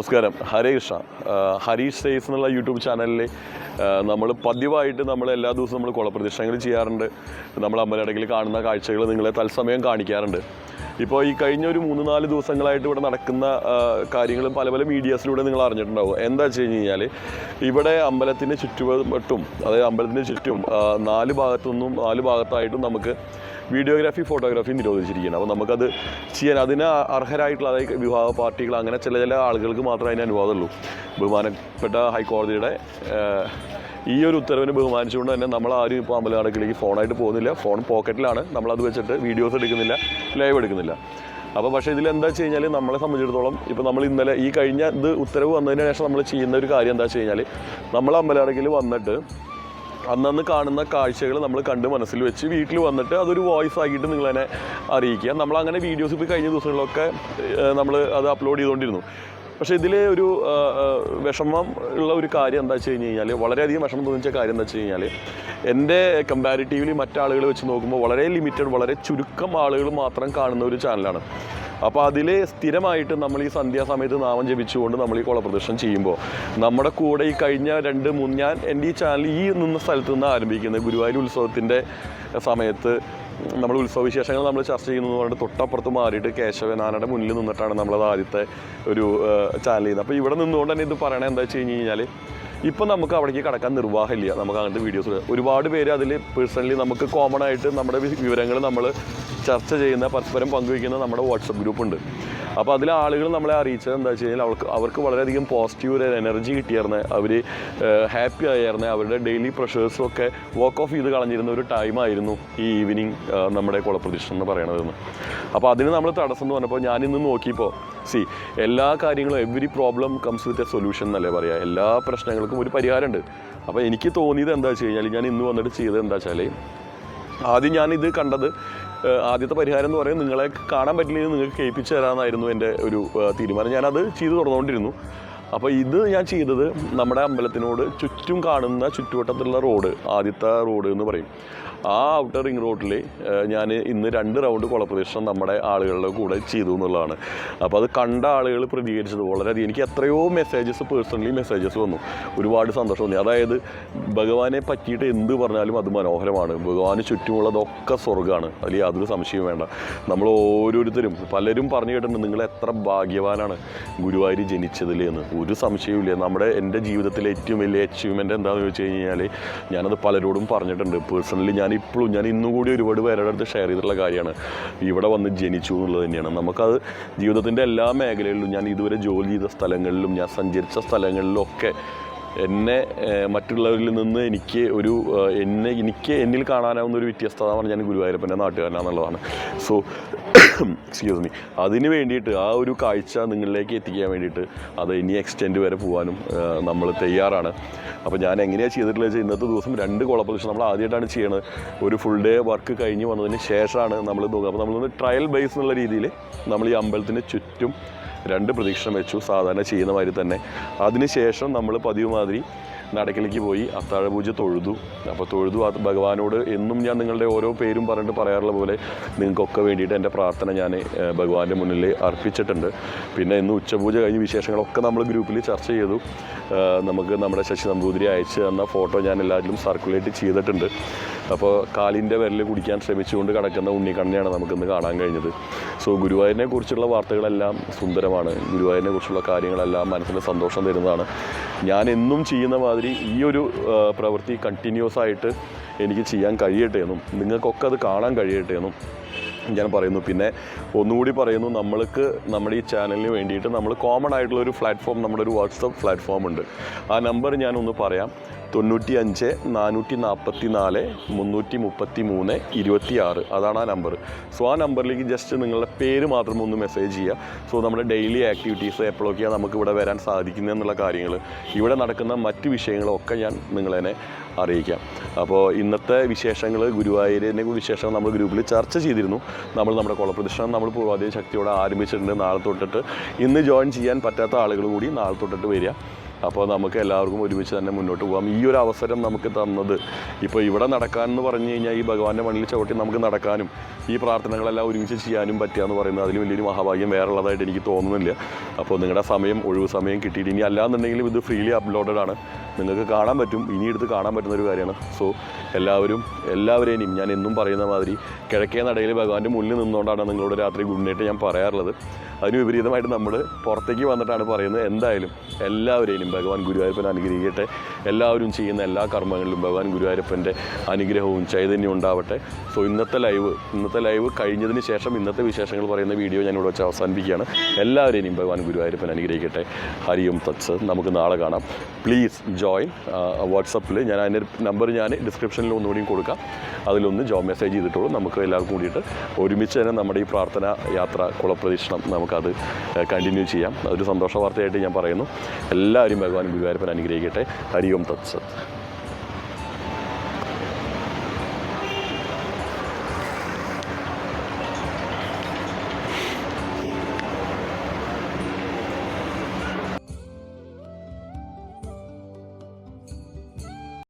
നമസ്കാരം. ഹരേ കൃഷ്ണ. ഹരീഷ് സേസ് എന്നുള്ള യൂട്യൂബ് ചാനലിൽ നമ്മൾ പതിവായിട്ട് നമ്മൾ എല്ലാ ദിവസവും നമ്മൾ കുളപ്രദക്ഷിണങ്ങൾ ചെയ്യാറുണ്ട്. നമ്മൾ അമ്പലടക്കിൽ കാണുന്ന കാഴ്ചകൾ നിങ്ങളെ തത്സമയം കാണിക്കാറുണ്ട്. ഇപ്പോൾ ഈ കഴിഞ്ഞ ഒരു മൂന്ന് നാല് ദിവസങ്ങളായിട്ട് ഇവിടെ നടക്കുന്ന കാര്യങ്ങളും പല പല മീഡിയാസിലൂടെ നിങ്ങൾ അറിഞ്ഞിട്ടുണ്ടാവും. എന്താ വെച്ച് കഴിഞ്ഞ് കഴിഞ്ഞാൽ ഇവിടെ അമ്പലത്തിന്റെ ചുറ്റുവട്ടും അതായത് അമ്പലത്തിന്റെ ചുറ്റും നാല് ഭാഗത്തുനിന്നും നാല് ഭാഗത്തായിട്ടും നമുക്ക് വീഡിയോഗ്രാഫി ഫോട്ടോഗ്രാഫി നിരോധിച്ചിരിക്കുകയാണ്. അപ്പോൾ നമുക്കത് ചെയ്യാൻ അതിന് അർഹരായിട്ടുള്ള അതായത് വിവാഹ പാർട്ടികൾ അങ്ങനെ ചില ചില ആളുകൾക്ക് മാത്രമേ അതിന് അനുവാദമുള്ളൂ. ബഹുമാനപ്പെട്ട ഹൈക്കോടതിയുടെ ഈ ഒരു ഉത്തരവിനെ ബഹുമാനിച്ചുകൊണ്ട് തന്നെ നമ്മൾ ആരും ഇപ്പോൾ അമ്പലനടക്കിലേക്ക് ഫോണായിട്ട് പോകുന്നില്ല. ഫോൺ പോക്കറ്റിലാണ്. നമ്മളത് വെച്ചിട്ട് വീഡിയോസ് എടുക്കുന്നില്ല ലൈവ് എടുക്കുന്നില്ല. അപ്പോൾ പക്ഷേ ഇതിൽ എന്താ വെച്ച് കഴിഞ്ഞാൽ നമ്മളെ സംബന്ധിച്ചിടത്തോളം ഇപ്പോൾ നമ്മൾ ഇന്നലെ ഈ കഴിഞ്ഞ ഇത് ഉത്തരവ് വന്നതിന് ശേഷം നമ്മൾ ചെയ്യുന്ന ഒരു കാര്യം എന്താ വെച്ച് കഴിഞ്ഞാൽ നമ്മൾ അമ്പലാടക്കിൽ വന്നിട്ട് അന്നന്ന് കാണുന്ന കാഴ്ചകൾ നമ്മൾ കണ്ട് മനസ്സിൽ വെച്ച് വീട്ടിൽ വന്നിട്ട് അതൊരു വോയിസ് ആക്കിയിട്ട് നിങ്ങളതിനെ അറിയിക്കുക. നമ്മൾ അങ്ങനെ വീഡിയോസ് ഇപ്പോൾ കഴിഞ്ഞ ദിവസങ്ങളിലൊക്കെ നമ്മൾ അത് അപ്ലോഡ് ചെയ്തുകൊണ്ടിരുന്നു. പക്ഷേ ഇതിലെ ഒരു വിഷമം ഉള്ള ഒരു കാര്യം എന്താ വെച്ച് കഴിഞ്ഞ് കഴിഞ്ഞാൽ വളരെയധികം വിഷമം തോന്നിച്ച കാര്യം എന്താ വെച്ച് കഴിഞ്ഞാൽ എന്റെ കമ്പാരിറ്റീവ്ലി മറ്റാളുകൾ വെച്ച് നോക്കുമ്പോൾ വളരെ ലിമിറ്റഡ് വളരെ ചുരുക്കം ആളുകൾ മാത്രം കാണുന്ന ഒരു ചാനലാണ് അപ്പോൾ അതിൽ സ്ഥിരമായിട്ട് നമ്മൾ ഈ സന്ധ്യാസമയത്ത് നാമം ജപിച്ചുകൊണ്ട് നമ്മൾ ഈ കുളപ്രദർശനം ചെയ്യുമ്പോൾ നമ്മുടെ കൂടെ ഈ കഴിഞ്ഞ രണ്ട് മൂന്ന് ഞാൻ എന്റെ ഈ ചാനൽ ഈ നിന്ന സ്ഥലത്ത് നിന്ന് ആരംഭിക്കുന്നത് ഗുരുവായൂർ ഉത്സവത്തിന്റെ സമയത്ത് നമ്മൾ ഉത്സവവിശേഷങ്ങൾ നമ്മൾ ചർച്ച ചെയ്യുന്നതെന്ന് പറഞ്ഞിട്ട് തൊട്ടപ്പുറത്ത് മാറിയിട്ട് കേശവനാനയുടെ മുന്നിൽ നിന്നിട്ടാണ് നമ്മളത് ആദ്യത്തെ ഒരു ചാനൽ ചെയ്യുന്നത്. അപ്പോൾ ഇവിടെ നിന്നുകൊണ്ട് തന്നെ ഇത് പറയണത് എന്താ വെച്ച് കഴിഞ്ഞ് കഴിഞ്ഞാൽ ഇപ്പം നമുക്ക് അവിടേക്ക് കടക്കാൻ നിർവാഹമില്ല. നമുക്ക് അങ്ങനത്തെ വീഡിയോസ് ഒരുപാട് പേര് അതിൽ പേഴ്സണലി നമുക്ക് കോമൺ ആയിട്ട് നമ്മുടെ വിവരങ്ങൾ നമ്മൾ ചർച്ച ചെയ്യുന്ന പരസ്പരം പങ്കുവയ്ക്കുന്ന നമ്മുടെ വാട്സപ്പ് ഗ്രൂപ്പ് ഉണ്ട്. അപ്പോൾ അതിലെ ആളുകൾ നമ്മളെ അറിയിച്ചത് എന്താ വെച്ച് കഴിഞ്ഞാൽ അവർക്ക് അവർക്ക് വളരെയധികം പോസിറ്റീവ് ഒരു എനർജി കിട്ടിയായിരുന്നു. അവർ ഹാപ്പി ആയിരുന്നു. അവരുടെ ഡെയിലി പ്രഷേഴ്സും ഒക്കെ വർക്ക് ഓഫ് ചെയ്ത് കളഞ്ഞിരുന്ന ഒരു ടൈമായിരുന്നു ഈ ഈവനിങ് നമ്മുടെ കുളപ്രതിഷ്ഠ എന്ന് പറയണതെന്ന്. അപ്പോൾ അതിന് നമ്മൾ തടസ്സം എന്ന് പറഞ്ഞപ്പോൾ ഞാനിന്ന് നോക്കിയപ്പോൾ സി എല്ലാ കാര്യങ്ങളും every problem comes with a solution എന്നല്ലേ പറയുക എല്ലാ പ്രശ്നങ്ങൾക്കും ഒരു പരിഹാരമുണ്ട്. അപ്പോൾ എനിക്ക് തോന്നിയത് എന്താ വെച്ച് കഴിഞ്ഞാൽ ഞാൻ ഇന്ന് വന്നിട്ട് ചെയ്തത് എന്താ വെച്ചാൽ ആദ്യം ഞാനിത് കണ്ടത് ആദ്യത്തെ പരിഹാരം എന്ന് പറയുന്നത് നിങ്ങളെ കാണാൻ പറ്റില്ലെങ്കിൽ നിങ്ങൾക്ക് കേൾപ്പിച്ച് തരാമെന്നായിരുന്നു എന്റെ ഒരു തീരുമാനം. ഞാനത് ചെയ്തു തുടർന്നുകൊണ്ടിരുന്നു. അപ്പോൾ ഇത് ഞാൻ ചെയ്തത് നമ്മുടെ അമ്പലത്തിനോട് ചുറ്റും കാണുന്ന ചുറ്റുവട്ടത്തുള്ള റോഡ് ആദ്യത്തെ റോഡ് എന്ന് പറയും. ആ ഔട്ടർ റിംഗ് റോഡിൽ ഞാൻ ഇന്ന് രണ്ട് റൗണ്ട് കുളപ്രദക്ഷിണം നമ്മുടെ ആളുകളുടെ കൂടെ ചെയ്തു എന്നുള്ളതാണ്. അപ്പോൾ അത് കണ്ട ആളുകൾ പ്രതികരിച്ചത് വളരെയധികം എനിക്ക് എത്രയോ മെസ്സേജസ് പേഴ്സണലി മെസ്സേജസ് വന്നു. ഒരുപാട് സന്തോഷം തോന്നി. അതായത് ഭഗവാനെ പറ്റിയിട്ട് എന്ത് പറഞ്ഞാലും അത് മനോഹരമാണ്. ഭഗവാന് ചുറ്റുമുള്ളതൊക്കെ സ്വർഗമാണ് അതിൽ യാതൊരു സംശയവും വേണ്ട. നമ്മൾ ഓരോരുത്തരും പലരും പറഞ്ഞു കേട്ടിട്ടുണ്ട് നിങ്ങൾ എത്ര ഭാഗ്യവാനാണ്. ഗുരുവായൂർ ജനിച്ചതിൽ എന്ന്. ഒരു സംശയവുമില്ല. നമ്മുടെ എന്റെ ജീവിതത്തിലെ ഏറ്റവും വലിയ അച്ചീവ്മെന്റ് എന്താണെന്ന് ചോദിച്ചു കഴിഞ്ഞാൽ ഞാനത് പലരോടും പറഞ്ഞിട്ടുണ്ട്. പേഴ്സണലി ഞാൻ ഇപ്പോഴും ഞാൻ ഇന്നും കൂടി ഒരുപാട് പേരുടെ അടുത്ത് ഷെയർ ചെയ്തിട്ടുള്ള കാര്യമാണ്. ഇവിടെ വന്ന് ജനിച്ചു എന്നുള്ളത് തന്നെയാണ്. നമുക്കത് ജീവിതത്തിന്റെ എല്ലാ മേഖലകളിലും ഞാൻ ഇതുവരെ ജോലി ചെയ്ത സ്ഥലങ്ങളിലും ഞാൻ സഞ്ചരിച്ച സ്ഥലങ്ങളിലും ഒക്കെ എന്നെ മറ്റുള്ളവരിൽ നിന്ന് എനിക്ക് ഒരു എന്നെ എനിക്ക് എന്നിൽ കാണാനാവുന്ന ഒരു വ്യത്യസ്തത എന്ന് പറഞ്ഞാൽ ഞാൻ ഗുരുവായൂരപ്പന്റെ നാട്ടുകാരനാണെന്നുള്ളതാണ് സോ എക്സ്ക്യൂസ് മീ അതിന് വേണ്ടിയിട്ട് ആ ഒരു കാഴ്ച നിങ്ങളിലേക്ക് എത്തിക്കാൻ വേണ്ടിയിട്ട് അത് ഇനി എക്സ്റ്റെൻഡ് വരെ പോകാനും നമ്മൾ തയ്യാറാണ്. അപ്പോൾ ഞാൻ എങ്ങനെയാണ് ചെയ്തിട്ടുള്ളത് വെച്ചാൽ ഇന്നത്തെ ദിവസം രണ്ട് കുഴപ്പമില്ല നമ്മൾ ആദ്യമായിട്ടാണ് ചെയ്യുന്നത് ഒരു ഫുൾ ഡേ വർക്ക് കഴിഞ്ഞ് വന്നതിന് ശേഷമാണ് നമ്മൾ നോക്കുക. അപ്പോൾ നമ്മളൊന്ന് ട്രയൽ ബേസ് എന്നുള്ള രീതിയിൽ നമ്മൾ ഈ അമ്പലത്തിന് ചുറ്റും രണ്ട് പ്രദക്ഷിണം വെച്ചു സാധാരണ ചെയ്യുന്ന മാതിരി തന്നെ. അതിനുശേഷം നമ്മൾ പതിവ് മാതിരി നടക്കിലേക്ക് പോയി അത്താഴപൂജ തൊഴുതു. അപ്പോൾ തൊഴുതു അത് ഭഗവാനോട് എന്നും ഞാൻ നിങ്ങളുടെ ഓരോ പേരും പറഞ്ഞിട്ട് പറയാറുള്ള പോലെ നിങ്ങൾക്കൊക്കെ വേണ്ടിയിട്ട് എന്റെ പ്രാർത്ഥന ഞാൻ ഭഗവാന്റെ മുന്നിൽ അർപ്പിച്ചിട്ടുണ്ട്. പിന്നെ ഇന്ന് ഉച്ചപൂജ കഴിഞ്ഞ് വിശേഷങ്ങളൊക്കെ നമ്മൾ ഗ്രൂപ്പിൽ ചർച്ച ചെയ്തു. നമുക്ക് നമ്മുടെ ശശി നമ്പൂതിരി അയച്ചു തന്ന ഫോട്ടോ ഞാൻ എല്ലാവരിലും സർക്കുലേറ്റ് ചെയ്തിട്ടുണ്ട്. അപ്പോൾ കാലിന്റെ വിരൽ കുടിക്കാൻ ശ്രമിച്ചുകൊണ്ട് കിടക്കുന്ന ഉണ്ണിക്കണ്ണനെയാണ് നമുക്കിന്ന് കാണാൻ കഴിഞ്ഞത്. സോ ഗുരുവായൂരിനെ കുറിച്ചുള്ള വാർത്തകളെല്ലാം സുന്ദരമാണ്. ഗുരുവായൂരിനെ കുറിച്ചുള്ള കാര്യങ്ങളെല്ലാം മനസ്സിന് സന്തോഷം തരുന്നതാണ്. ഞാൻ എന്നും ചെയ്യുന്ന മാതിരി ഈ ഒരു പ്രവൃത്തി കണ്ടിന്യൂസ് ആയിട്ട് എനിക്ക് ചെയ്യാൻ കഴിയട്ടെ എന്നും നിങ്ങൾക്കൊക്കെ അത് കാണാൻ കഴിയട്ടെ എന്നും ഞാൻ പറയുന്നു. പിന്നെ ഒന്നുകൂടി പറയുന്നു നമ്മൾക്ക് നമ്മുടെ ഈ ചാനലിന് വേണ്ടിയിട്ട് നമ്മൾ കോമൺ ആയിട്ടുള്ള ഒരു പ്ലാറ്റ്ഫോം നമ്മുടെ ഒരു വാട്സപ്പ് പ്ലാറ്റ്ഫോം ഉണ്ട്. ആ നമ്പർ ഞാനൊന്ന് പറയാം. തൊണ്ണൂറ്റി അഞ്ച് നാനൂറ്റി നാൽപ്പത്തി നാല് മുന്നൂറ്റി മുപ്പത്തി മൂന്ന് ഇരുപത്തി ആറ് അതാണ് ആ നമ്പർ. സോ ആ നമ്പറിലേക്ക് ജസ്റ്റ് നിങ്ങളുടെ പേര് മാത്രം ഒന്ന് മെസ്സേജ് ചെയ്യുക. സോ നമ്മുടെ ഡെയിലി ആക്ടിവിറ്റീസ് എപ്പോഴൊക്കെയാണ് നമുക്ക് ഇവിടെ വരാൻ സാധിക്കുന്നത് എന്നുള്ള കാര്യങ്ങൾ. ഇവിടെ നടക്കുന്ന മറ്റ് വിഷയങ്ങളൊക്കെ ഞാൻ നിങ്ങളെന്നെ അറിയിക്കാം. അപ്പോൾ ഇന്നത്തെ വിശേഷങ്ങൾ ഗുരുവായൂരിനെ വിശേഷങ്ങൾ നമ്മൾ ഗ്രൂപ്പിൽ ചർച്ച ചെയ്തിരുന്നു. നമ്മൾ നമ്മുടെ കുളപ്രദക്ഷിണം നമ്മൾ പൂർവാധിക ശക്തിയോടെ ആരംഭിച്ചിട്ടുണ്ട്. നാളെ തൊട്ടിട്ട് ഇന്ന് ജോയിൻ ചെയ്യാൻ പറ്റാത്ത ആളുകൾ കൂടി നാളെ തൊട്ടിട്ട് വരിക. അപ്പോൾ നമുക്ക് എല്ലാവർക്കും ഒരുമിച്ച് തന്നെ മുന്നോട്ട് പോകാം ഈ ഒരു അവസരം നമുക്ക് തന്നത് ഇപ്പോൾ ഇവിടെ നടക്കാൻ എന്ന് പറഞ്ഞു കഴിഞ്ഞാൽ ഈ ഭഗവാന്റെ മണ്ണിൽ ചവിട്ടി നമുക്ക് നടക്കാനും ഈ പ്രാർത്ഥനകളെല്ലാം ഒരുമിച്ച് ചെയ്യാനും പറ്റുക പറയുന്നത് അതിൽ വലിയൊരു മഹാഭാഗ്യം വേറെ ഉള്ളതായിട്ട് എനിക്ക് തോന്നുന്നില്ല. അപ്പോൾ നിങ്ങളുടെ സമയം ഒഴിവ് സമയം കിട്ടിയിട്ട് ഇനി അല്ലാന്നുണ്ടെങ്കിലും ഇത് ഫ്രീലി അപ്ലോഡഡ് ആണ്. നിങ്ങൾക്ക് കാണാൻ പറ്റും. ഇനി എടുത്ത് കാണാൻ പറ്റുന്ന ഒരു കാര്യമാണ്. സോ എല്ലാവരും എല്ലാവരെയും ഞാൻ എന്നും പറയുന്ന മാതിരി കിഴക്കേ നടയിൽ ഭഗവാന്റെ മുന്നിൽ നിന്നുകൊണ്ടാണ് നിങ്ങളോട് രാത്രി ഗുഡ് നൈറ്റ് ഞാൻ പറയാറുള്ളത്. അതിന് വിപരീതമായിട്ട് നമ്മൾ പുറത്തേക്ക് വന്നിട്ടാണ് പറയുന്നത്. എന്തായാലും എല്ലാവരെയും ഭഗവാൻ ഗുരുവായൂരപ്പൻ അനുഗ്രഹിക്കട്ടെ. എല്ലാവരും ചെയ്യുന്ന എല്ലാ കർമ്മങ്ങളിലും ഭഗവാൻ ഗുരുവായൂരപ്പന്റെ അനുഗ്രഹവും ചൈതന്യവും ഉണ്ടാവട്ടെ. സോ ഇന്നത്തെ ലൈവ് ഇന്നത്തെ ലൈവ് കഴിഞ്ഞതിന് ശേഷം ഇന്നത്തെ വിശേഷങ്ങൾ പറയുന്ന വീഡിയോ ഞാൻ ഇവിടെ വെച്ച് അവസാനിപ്പിക്കുകയാണ്. എല്ലാവരെയും ഭഗവാൻ ഗുരുവായൂരപ്പൻ അനുഗ്രഹിക്കട്ടെ. ഹരിയും തത്സ് നമുക്ക് നാളെ കാണാം. പ്ലീസ് ജോയിൻ വാട്സപ്പിൽ ഞാൻ അതിന്റെ നമ്പർ ഞാൻ ഡിസ്ക്രിപ്ഷനിൽ ഒന്നുകൂടിയും കൊടുക്കാം. അതിലൊന്ന് ജോ മെസ്സേജ് ചെയ്തിട്ടുള്ളൂ നമുക്ക് എല്ലാവർക്കും കൂടിയിട്ട് ഒരുമിച്ച് തന്നെ നമ്മുടെ ഈ പ്രാർത്ഥന യാത്ര കുളപ്രദക്ഷിണം നമുക്കത് കണ്ടിന്യൂ ചെയ്യാം. അതൊരു സന്തോഷ വാർത്തയായിട്ട് ഞാൻ പറയുന്നു. എല്ലാവരും ഭഗവാൻ ഗുരുവായൂരപ്പൻ അനുഗ്രഹിക്കട്ടെ. ഹരി ഓം തത്സത്.